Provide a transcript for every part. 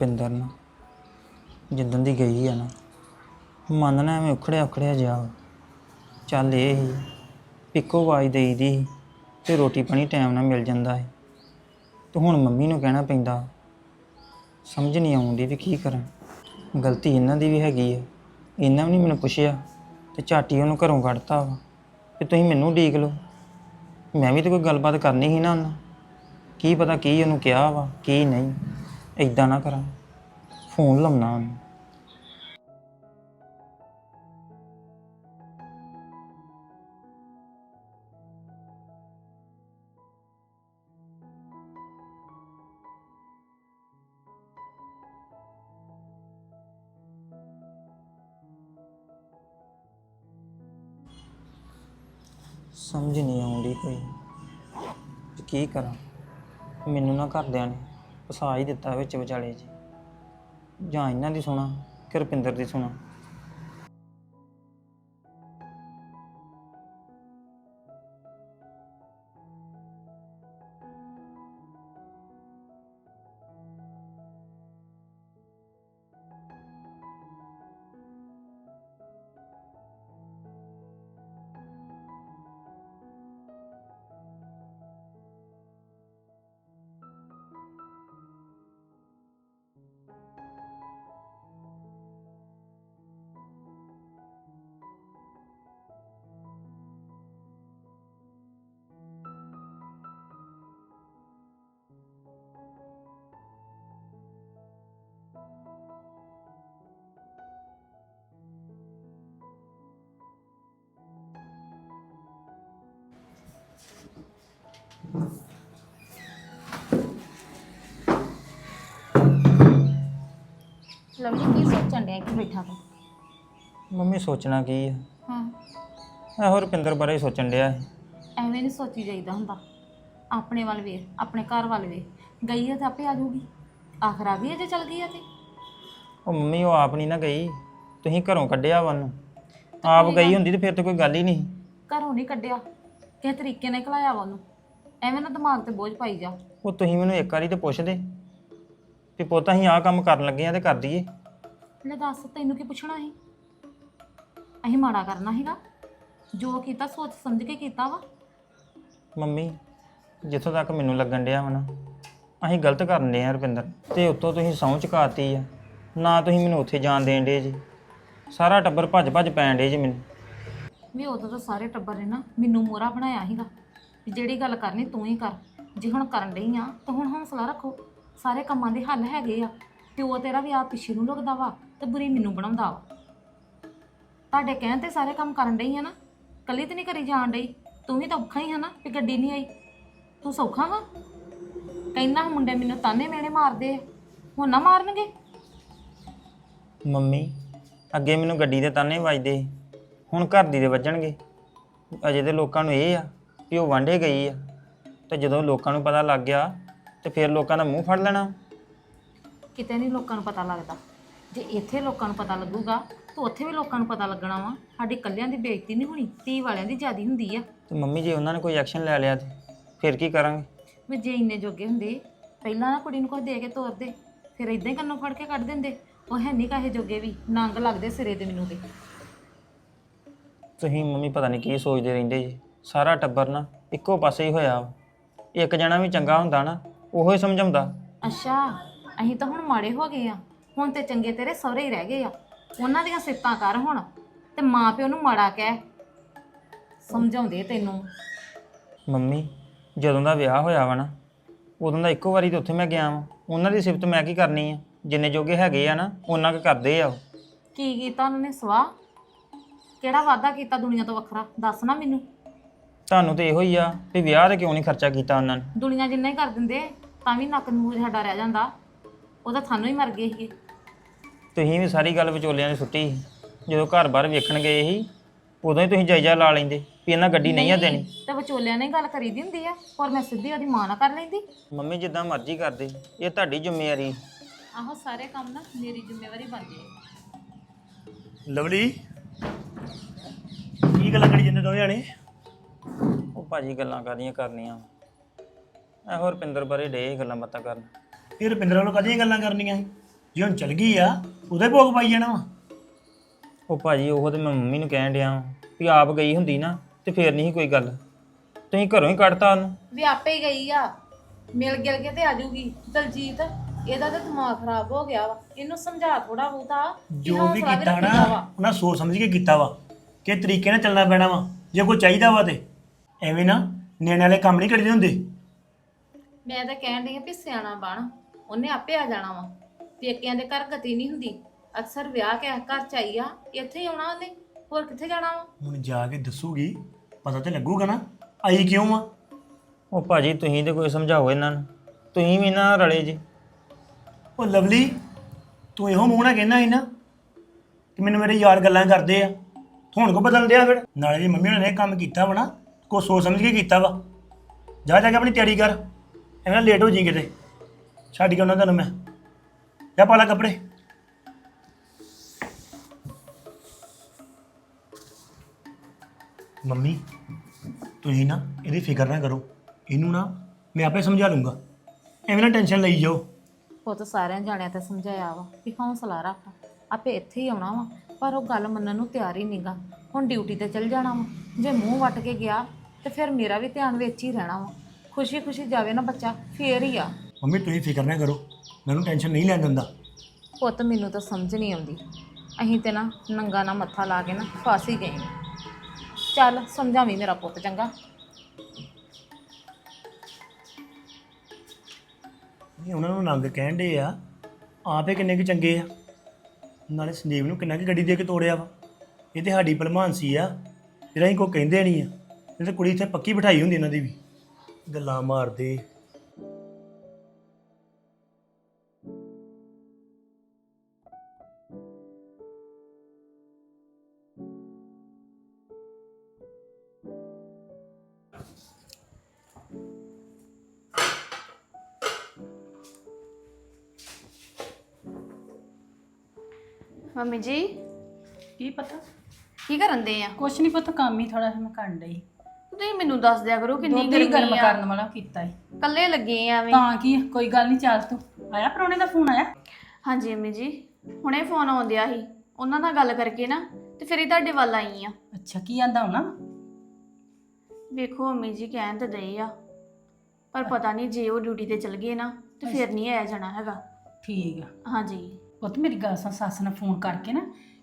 ਪਿੰਦਰ ਨਾ। ਜਿੱਦਣ ਦੀ ਗਈ ਆ ਨਾ, ਮਨ ਨਾ ਐਵੇਂ ਉਖੜਿਆ ਉਖੜਿਆ ਜਾ ਵਾ। ਚੱਲ ਇਹ ਹੀ ਪਿੱਕੋ ਆਵਾਜ਼ ਦੇਈ ਸੀ ਤੇ ਰੋਟੀ ਪਾਣੀ ਟਾਈਮ ਨਾਲ ਮਿਲ ਜਾਂਦਾ ਹੈ ਤੇ ਹੁਣ ਮੰਮੀ ਨੂੰ ਕਹਿਣਾ ਪੈਂਦਾ, ਸਮਝ ਨਹੀਂ ਆਉਂਦੀ ਵੀ ਕੀ ਕਰਾਂ। ਗਲਤੀ ਇਹਨਾਂ ਦੀ ਵੀ ਹੈਗੀ ਹੈ ਇਹਨਾਂ ਵੀ ਨਹੀਂ ਮੈਨੂੰ ਪੁੱਛਿਆ ਤੇ ਝਾਟੀ ਉਹਨੂੰ ਘਰੋਂ ਕੱਢਤਾ ਵਾ। ਵੀ ਤੁਸੀਂ ਮੈਨੂੰ ਉਡੀਕ ਲਓ। ਮੈਂ ਵੀ ਤਾਂ ਕੋਈ ਗੱਲਬਾਤ ਕਰਨੀ ਸੀ ਨਾ ਉਹਨਾਂ। ਕੀ ਪਤਾ ਕੀ ਉਹਨੂੰ ਕਿਹਾ ਵਾ, ਕੀ ਨਹੀਂ। ਇਦਾਂ ਨਾ ਕਰਾਂ। ਫੋਨ ਲਾਉਣਾ ਉਹਨੂੰ। ਸਮਝ ਨਹੀਂ ਆਉਂਦੀ ਕੋਈ। ਕੀ ਕਰਾਂ? ਮੈਨੂੰ ਨਾ ਘਰਦਿਆਂ ਨੇ ਫਸਾ ਹੀ ਦਿੱਤਾ ਵਿੱਚ ਵਿਚਾਲੇ ਜੀ। ਜਾਂ ਇਹਨਾਂ ਦੀ ਸੁਣਾ ਕਿ ਰੁਪਿੰਦਰ ਦੀ ਸੁਣਾ। ਲਵਲੀ ਕੀ ਸੋਚਣ ਡਿਆ ਕਿ ਬੈਠਾ ਤੂੰ ਮੰਮੀ ਸੋਚਣਾ ਕੀ ਆ? ਹਾਂ। ਇਹੋ ਰੁਪਿੰਦਰ ਬਾਰੇ ਹੀ ਸੋਚਣ ਡਿਆ ਸੀ। ਐਵੇਂ ਨਹੀਂ ਸੋਚੀ ਜਾਈਦਾ ਹੁੰਦਾ। ਆਪਣੇ ਵੱਲ ਵੇਖ ਆਪਣੇ ਘਰ ਵੱਲ ਵੇਖ। ਗਈ ਹੈ ਤਾਂ ਆਪੇ ਆ ਜਾਊਗੀ। ਆਖਰ ਆ ਗਈ ਹੈ ਜੇ ਚਲ ਗਈ ਹੈ ਤੇ? ਉਹ ਮੰਮੀ ਉਹ ਆਪ ਨਹੀਂ ਨਾ ਗਈ। ਤੁਸੀਂ ਘਰੋਂ ਕੱਢਿਆ ਵਾ ਉਹਨੂੰ। ਆਪ ਗਈ ਹੁੰਦੀ ਤੇ ਫਿਰ ਤਾਂ ਕੋਈ ਗੱਲ ਹੀ ਨਹੀਂ। ਘਰੋਂ ਨਹੀਂ ਕੱਢਿਆ। ਕਿਸੇ ਤਰੀਕੇ ਨਾਲ ਘਲਾਇਆ ਵਾ ਉਹਨੂੰ। ਐਵੇਂ ਨਾ ਦਿਮਾਗ ਤੇ ਬੋਝ ਪਾਈ ਜਾ। ਉਹ ਤੁਸੀਂ ਮੈਨੂੰ ਇੱਕ ਵਾਰੀ ਤੇ ਪੁੱਛਦੇ ਵੀ ਪੁੱਤ ਅਸੀਂ ਆਹ ਕੰਮ ਕਰਨ ਲੱਗੇ ਆ ਤੇ ਕਰ ਦਈਏ। ਲੈ ਦੱਸ ਤੈਨੂੰ ਕੀ ਪੁੱਛਣਾ ਸੀ? ਅਸੀਂ ਮਾੜਾ ਕਰਨਾ ਸੀਗਾ। ਜੋ ਕੀਤਾ ਸੋਚ ਸਮਝ ਕੇ ਕੀਤਾ ਵਾ। ਮੰਮੀ ਜਿੱਥੋਂ ਤੱਕ ਮੈਨੂੰ ਲੱਗਣ ਡਿਆ ਵਾ ਨਾ ਅਸੀਂ ਗਲਤ ਕਰਨ ਡਏ ਆ ਰੁਪਿੰਦਰ। ਤੇ ਉੱਤੋਂ ਤੁਸੀਂ ਸਹੁੰ ਚੁਕਾਤੀ ਆ। ਨਾ ਤੁਸੀਂ ਮੈਨੂੰ ਉੱਥੇ ਜਾਣ ਦੇਣ ਡੇ ਜੀ। ਸਾਰਾ ਟੱਬਰ ਭੱਜ ਭੱਜ ਪੈਣ ਡੇ ਜੀ ਮੈਨੂੰ। ਵੀ ਉਦੋਂ ਤਾਂ ਸਾਰੇ ਟੱਬਰ ਨੇ ਨਾ ਮੈਨੂੰ ਮੋਰਾ ਬਣਾਇਆ ਸੀਗਾ। ਵੀ ਜਿਹੜੀ ਗੱਲ ਕਰਨੀ ਤੂੰ ਹੀ ਕਰ। ਜੇ ਹੁਣ ਕਰਨ ਡਈ ਆ, ਤਾਂ ਹੁਣ ਹੌਸਲਾ ਰੱਖੋ। ਸਾਰੇ ਕੰਮਾਂ ਦੇ ਹੱਲ ਹੈਗੇ ਆ। ਪਿਓ ਤੇਰਾ ਵੀ ਆ ਪਿੱਛੇ ਨੂੰ ਲੁਕਦਾ ਵਾ, ਤੇ ਬੁਰੀ ਮੈਨੂੰ ਬਣਾਉਂਦਾ ਵਾ। ਤੁਹਾਡੇ ਕਹਿਣ ਤੇ ਸਾਰੇ ਕੰਮ ਕਰਨ ਡਈ ਆ ਨਾ, ਕੱਲੀ ਤੇ ਨਹੀਂ ਕਰੀ ਜਾਣ ਡਈ। ਤੂੰ ਵੀ ਤਾਂ ਔਖਾ ਹੀ ਹੈ ਨਾ, ਵੀ ਗੱਡੀ ਨਹੀਂ ਆਈ। ਤੂੰ ਸੌਖਾ ਵਾ? ਕਹਿੰਦਾ ਮੁੰਡੇ ਮੈਨੂੰ ਤਾਨੇ ਮੇਣੇ ਮਾਰਦੇ ਆ। ਹੁਣ ਨਾ ਮਾਰਨਗੇ? ਮੰਮੀ, ਅੱਗੇ ਮੈਨੂੰ ਗੱਡੀ ਦੇ ਤਾਨੇ ਵੱਜਦੇ ਸੀ। ਹੁਣ ਘਰ ਦੀ ਦੇ ਵੱਜਣਗੇ। ਅਜੇ ਤੇ ਲੋਕਾਂ ਨੂੰ ਇਹ ਆ ਵੀ ਉਹ ਵਾਂਢੇ ਗਈ ਆ। ਤੇ ਜਦੋਂ ਲੋਕਾਂ ਨੂੰ ਪਤਾ ਲੱਗ ਗਿਆ ਤੇ ਫਿਰ ਲੋਕਾਂ ਦਾ ਮੂੰਹ ਫੜ ਲੈਣਾ। ਕਿਤੇ ਨਹੀਂ ਲੋਕਾਂ ਨੂੰ ਪਤਾ ਲੱਗਦਾ। ਜੇ ਇੱਥੇ ਲੋਕਾਂ ਨੂੰ ਪਤਾ ਲੱਗੂਗਾ ਤਾਂ ਉੱਥੇ ਵੀ ਲੋਕਾਂ ਨੂੰ ਪਤਾ ਲੱਗਣਾ ਵਾ। ਸਾਡੀ ਕੱਲਿਆਂ ਦੀ ਬੇਇੱਜ਼ਤੀ ਨਹੀਂ ਹੋਣੀ ਧੀ ਵਾਲਿਆਂ ਦੀ ਜ਼ਿਆਦੀ ਹੁੰਦੀ ਆ। ਤੇ ਮੰਮੀ ਜੇ ਉਹਨਾਂ ਨੇ ਕੋਈ ਐਕਸ਼ਨ ਲੈ ਲਿਆ ਤੇ ਫਿਰ ਕੀ ਕਰਾਂਗੇ? ਵੀ ਜੇ ਇੰਨੇ ਜੋਗੇ ਹੁੰਦੇ ਪਹਿਲਾਂ ਨਾ ਕੁੜੀ ਨੂੰ ਕੁਝ ਦੇ ਕੇ ਤੋਰਦੇ ਫਿਰ ਇਦਾਂ ਹੀ ਕੰਨੋਂ ਫੜ ਕੇ ਕੱਢ ਦਿੰਦੇ। ਉਹ ਹੈ ਨਹੀਂ ਕਾਹੇ ਜੋਗੇ ਵੀ ਨੰਗ ਲੱਗਦੇ ਸਿਰੇ ਤੇ ਮੈਨੂੰ ਤੇ। ਤੁਸੀਂ ਮੰਮੀ ਪਤਾ ਨਹੀਂ ਕੀ ਸੋਚਦੇ ਰਹਿੰਦੇ ਜੀ। ਸਾਰਾ ਟੱਬਰ ਨਾ ਇੱਕੋ ਪਾਸੇ ਹੀ ਹੋਇਆ ਵਾ। ਇੱਕ ਜਣਾ ਵੀ ਚੰਗਾ ਹੁੰਦਾ ਨਾ ਉਹੋ ਹੀ ਸਮਝਾਉਂਦਾ। ਅੱਛਾ ਅਸੀਂ ਤਾਂ ਹੁਣ ਮਾੜੇ ਹੋ ਗਏ ਆ। ਹੁਣ ਤੇ ਚੰਗੇ ਤੇਰੇ ਸਹੁਰੇ ਹੀ ਰਹਿ ਗਏ ਆ। ਉਹਨਾਂ ਦੀਆਂ ਸਿਫਤਾਂ ਕਰ ਹੁਣ ਤੇ ਮਾਂ ਪਿਓ ਨੂੰ ਮਾੜਾ ਕਹਿ। ਸਮਝਾਉਂਦੇ ਤੈਨੂੰ। ਮੰਮੀ ਜਦੋਂ ਦਾ ਵਿਆਹ ਹੋਇਆ ਵਾ ਨਾ ਉਦੋਂ ਦਾ ਇੱਕੋ ਵਾਰੀ ਤੇ ਉੱਥੇ ਮੈਂ ਗਿਆ ਵਾਂ। ਉਹਨਾਂ ਦੀ ਸਿਫਤ ਮੈਂ ਕੀ ਕਰਨੀ ਆ? ਜਿੰਨੇ ਜੋਗੇ ਹੈਗੇ ਆ ਨਾ ਉਹਨਾਂ ਕੁ ਕਰਦੇ ਆ ਉਹ। ਕੀ ਕੀਤਾ ਉਹਨਾਂ ਨੇ ਸਵਾਹ? ਕਿਹੜਾ ਵਾਅਦਾ ਕੀਤਾ ਦੁਨੀਆ ਤੋਂ ਵੱਖਰਾ? ਦੱਸ ਨਾ ਮੈਨੂੰ। ਤੁਹਾਨੂੰ ਤੇ ਇਹੋ ਹੀ ਆ ਵੀ ਵਿਆਹ ਤੇ ਕਿਉਂ ਨਹੀਂ ਖਰਚਾ ਕੀਤਾ ਉਹਨਾਂ ਨੇ? ਦੁਨੀਆ ਜਿੰਨਾ ਹੀ ਕਰ ਦਿੰਦੇ ਤਾਂ ਵੀ ਨੱਕ ਨੂੰ ਸਾਡਾ ਰਹਿ ਜਾਂਦਾ। ਉਹ ਤਾਂ ਸਾਨੂੰ ਹੀ ਮਰ ਗਏ ਸੀਗੇ ਤੁਸੀਂ ਵੀ ਸਾਰੀ ਗੱਲ ਵਿਚੋਲਿਆਂ ਦੀ ਸੁੱਟੀ ਸੀ। ਜਦੋਂ ਘਰ-ਬਾਰ ਵੇਖਣ ਗਏ ਸੀ ਉਦੋਂ ਹੀ ਤੁਸੀਂ ਜਾਇਜ਼ਾ ਲਾ ਲੈਂਦੇ ਵੀ ਇਹਨਾਂ ਗੱਡੀ ਨਹੀਂ ਆ ਦੇਣੀ। ਤੇ ਵਿਚੋਲਿਆਂ ਨੇ ਗੱਲ ਕਰੀ ਦੀ ਹੁੰਦੀ ਆ ਪਰ ਮੈਂ ਸਿੱਧੀ ਉਹਦੀ ਮਾਂ ਨਾਲ ਕਰ ਲੈਂਦੀ। ਮੰਮੀ ਜਿੱਦਾਂ ਮਰਜ਼ੀ ਕਰਦੇ ਇਹ ਤੁਹਾਡੀ ਜ਼ਿੰਮੇਵਾਰੀ ਆਹੋ ਸਾਰੇ ਕੰਮ ਨਾ ਮੇਰੀ ਜ਼ਿੰਮੇਵਾਰੀ ਬਣਦੀ ਲਵਲੀ ਕੀ ਗੱਲਾਂ ਕਰੀ ਜਾਂਦੇ ਦੋਵੇਂ ਜਾਣੇ? ਉਹ ਭਾਜੀ ਗੱਲਾਂ ਕਾਦੀਆਂ ਕਰਨੀਆਂ? ਇਹੋ ਰੁਪਿੰਦਰ ਬਾਰੇ ਡੇ ਗੱਲਾਂ ਬਾਤਾਂ ਕਰਨ। ਇਹ ਰੁਪਿੰਦਰ ਵੱਲੋਂ ਕਾਹਦੀਆਂ ਗੱਲਾਂ ਕਰਨੀਆਂ ਸੀ? ਜੇ ਹੁਣ ਚਲ ਗਈ ਆ ਉਹਦੇ ਭੋਗ ਪਾਈ ਜਾਣਾ ਵਾ। ਉਹ ਭਾਜੀ ਉਹ ਤੇ ਮੈਂ ਮੰਮੀ ਨੂੰ ਕਹਿਣ ਡਿਆ ਵਾਂ ਵੀ ਆਪ ਗਈ ਹੁੰਦੀ ਨਾ ਤੇ ਫੇਰ ਨਹੀਂ ਸੀ ਕੋਈ ਗੱਲ। ਤੁਸੀਂ ਘਰੋਂ ਹੀ ਕੱਢਤਾ ਉਹਨੂੰ। ਵੀ ਆਪੇ ਹੀ ਗਈ ਆ। ਮਿਲ ਗਿਲ ਕੇ ਤੇ ਆ ਦਲਜੀਤ ਇਹਦਾ ਤਾਂ ਦਿਮਾਗ ਖਰਾਬ ਹੋ ਗਿਆ ਵਾ। ਇਹਨੂੰ ਸਮਝਾ ਥੋੜਾ ਬਹੁਤਾ ਕਿ ਜੋ ਵੀ ਹੌਸਲਾ ਕੀਤਾ ਰੱਖੀਦਾ ਨਾ ਵਾ। ਉਹਨਾਂ ਸੋਚ ਸਮਝ ਕੇ ਕੀਤਾ ਵਾ ਕਿ ਤਰੀਕੇ ਨਾਲ ਚੱਲਣਾ ਪੈਣਾ ਵਾ। ਜੇ ਕੋਈ ਚਾਹੀਦਾ ਵਾ ਤੇ। ਐਵੇਂ ਨਾ ਨਿਆਣੇ ਵਾਲੇ ਕੰਮ ਨਹੀਂ ਕਰੀਦੇ ਹੁੰਦੇ। ਮੈਂ ਤਾਂ ਕਹਿਣ ਡਈ ਆ ਵੀ ਸਿਆਣਾ ਬਣ ਉਹਨੇ ਆਪੇ ਆ ਜਾਣਾ ਵਾ। ਪੇਕਿਆਂ ਦੇ ਘਰ ਗਤੀ ਨਹੀਂ ਹੁੰਦੀ ਅਕਸਰ ਵਿਆਹ ਕੇ ਘਰ ਚ ਆਈ ਆ ਇੱਥੇ ਹੀ ਆਉਣਾ ਉਹਨੇ ਹੋਰ ਕਿੱਥੇ ਜਾਣਾ ਵਾ? ਹੁਣ ਜਾ ਕੇ ਦੱਸੂਗੀ ਪਤਾ ਤੇ ਲੱਗੂਗਾ ਨਾ ਆਈ ਕਿਉਂ ਆ? ਉਹ ਭਾਜੀ ਤੁਸੀਂ ਤੇ ਕੋਈ ਸਮਝਾਓ ਇਹਨਾਂ ਨੂੰ ਤੁਸੀਂ ਵੀ ਨਾ ਰਲੇ ਜੀ। ਉਹ ਲਵਲੀ ਤੂੰ ਇਹੋ ਮੂੰਹ ਨਾਲ ਕਹਿਣਾ ਸੀ ਨਾ ਕਿ ਮੈਨੂੰ ਮੇਰੇ ਯਾਰ ਗੱਲਾਂ ਕਰਦੇ ਆ ਹੁਣ ਕੋ ਬਦਲ ਦਿਆ ਫਿਰ? ਨਾਲੇ ਜੀ ਮੰਮੀ ਨੇ ਇਹ ਕੰਮ ਕੀਤਾ ਵਾ ਨਾ ਕੋ ਸੋਚ ਸਮਝ ਕੇ ਕੀਤਾ ਵਾ। ਜਾ ਜਾ ਕੇ ਆਪਣੀ ਤਿਆਰੀ ਕਰ। ਐਵੇਂ ਲੇਟ ਹੋ ਜੀ ਕਿਤੇ। ਛੱਡ ਕੇ ਉਹਨਾਂ ਤੈਨੂੰ ਮੈਂ। ਜਾ ਪਾ ਲੈ ਕੱਪੜੇ। ਮੰਮੀ, ਤੁਸੀਂ ਨਾ ਇਹਦੀ ਫਿਕਰ ਨਾ ਕਰੋ। ਇਹਨੂੰ ਨਾ ਮੈਂ ਆਪੇ ਸਮਝਾ ਲੂੰਗਾ। ਐਵੇਂ ਨਾ ਟੈਨਸ਼ਨ ਲਈ ਜਾਓ। ਉਹ ਤਾਂ ਸਾਰਿਆਂ ਜਾਣਿਆਂ ਤੇ ਸਮਝਾਇਆ ਵਾ ਵੀ ਹੌਸਲਾ ਰੱਖ। ਆਪੇ ਇੱਥੇ ਹੀ ਆਉਣਾ ਵਾ। ਪਰ ਉਹ ਗੱਲ ਮੰਨਣ ਨੂੰ ਤਿਆਰ ਹੀ ਨਹੀਂਗਾ ਹੁਣ ਡਿਊਟੀ ਤੇ ਚਲ ਜਾਣਾ ਵਾ। ਜੇ ਮੂੰਹ ਵੱਟ ਕੇ ਗਿਆ ਤੇ ਫਿਰ ਮੇਰਾ ਵੀ ਧਿਆਨ ਵਿੱਚ ਹੀ ਰਹਿਣਾ ਵਾ। ਖੁਸ਼ੀ ਖੁਸ਼ੀ ਜਾਵੇ ਨਾ ਬੱਚਾ ਫੇਰ ਹੀ ਆ। ਮੰਮੀ ਤੁਸੀਂ ਫਿਕਰ ਨਾ ਕਰੋ। ਮੈਨੂੰ ਟੈਨਸ਼ਨ ਨਹੀਂ ਲੈਣ ਦਿੰਦਾ। ਪੁੱਤ ਮੈਨੂੰ ਤਾਂ ਸਮਝ ਨਹੀਂ ਆਉਂਦੀ। ਅਹੀਂ ਤੇ ਨਾ ਨੰਗਾ ਨਾ ਮੱਥਾ ਲਾ ਕੇ ਨਾ ਫਸ ਹੀ ਗਏ। ਚੱਲ ਸਮਝਾਵੀਂ ਮੇਰਾ ਪੁੱਤ ਚੰਗਾ। ਇਹ ਉਹਨਾਂ ਨੂੰ ਨੰਗ ਕਹਿਣ ਦੇ ਆ। ਆਪੇ ਕਿੰਨੇ ਕੁ ਚੰਗੇ ਆ। ਨਾਲੇ ਸੰਦੀਪ ਨੂੰ ਕਿੰਨਾ ਕੁ ਗੱਡੀ ਦੇ ਕੇ ਤੋੜਿਆ ਵਾ। ਇਹ ਤੇ ਸਾਡੀ ਭਲਮਾਨਸੀ ਆ। ਜਿਹੜਾ ਹੀ ਕੋ ਕਹਿੰਦੇ ਨਹੀਂ ਆ। ਇਹ ਤਾਂ ਕੁੜੀ ਇੱਥੇ ਪੱਕੀ ਬਿਠਾਈ ਹੁੰਦੀ ਇਹਨਾਂ ਦੀ ਵੀ। ਗੱਲਾਂ ਮਾਰਦੇ। ਮੰਮੀ ਜੀ? ਕੀ ਪਤਾ? ਕੀ ਕਰਨ ਦੇ ਆ? ਕੁਛ ਨਹੀਂ ਪਤਾ ਕੰਮ ਹੀ ਥੋੜਾ ਜਿਹਾ ਮੈਂ ਕਰਨ ਡਈ। ਤੁਸੀਂ ਮੈਨੂੰ ਦੱਸ ਦਿਆ ਕਰੋ ਕਿੰਨੀ ਦੁੱਧ ਹੀ ਗਰਮ ਗਰਮੀ ਆ। ਕਰਨ ਵਾਲਾ ਕੀਤਾ ਈ। ਕੱਲੇ ਲੱਗੇ ਆ ਐਵੇਂ। ਤਾਂ ਕੀ ਆ, ਕੋਈ ਗੱਲ ਨਹੀਂ ਚੱਲ ਤੂੰ। ਆਇਆ ਪਰੋਣੇ ਦਾ ਫੋਨ ਆਇਆ? ਹਾਂਜੀ ਮੰਮੀ ਜੀ ਹੁਣੇ ਫੋਨ ਆਉਂਦਿਆ ਸੀ। ਉਹਨਾਂ ਨਾਲ ਗੱਲ ਕਰਕੇ ਨਾ ਤੇ ਫਿਰ ਹੀ ਤੁਹਾਡੇ ਵੱਲ ਆਈ ਆ। ਅੱਛਾ ਕੀ ਆਂਦਾ ਹੋਣਾ ਵੇਖੋ ਮੰਮੀ ਜੀ ਕਹਿਣ ਤਾਂ ਦਏ ਆ। ਪਰ ਪਤਾ ਨਹੀਂ ਜੇ ਉਹ ਡਿਊਟੀ ਤੇ ਚਲ ਗਏ ਨਾ ਤੇ ਫਿਰ ਨਹੀਂ ਆਇਆ ਜਾਣਾ ਹੈਗਾ। ਠੀਕ ਆ। ਹਾਂਜੀ। ਪੁੱਤ ਮੇਰੀ ਗੱਲ ਸੁਣ ਸੱਸ ਨਾਲ ਫੋਨ ਕਰਕੇ ਨਾ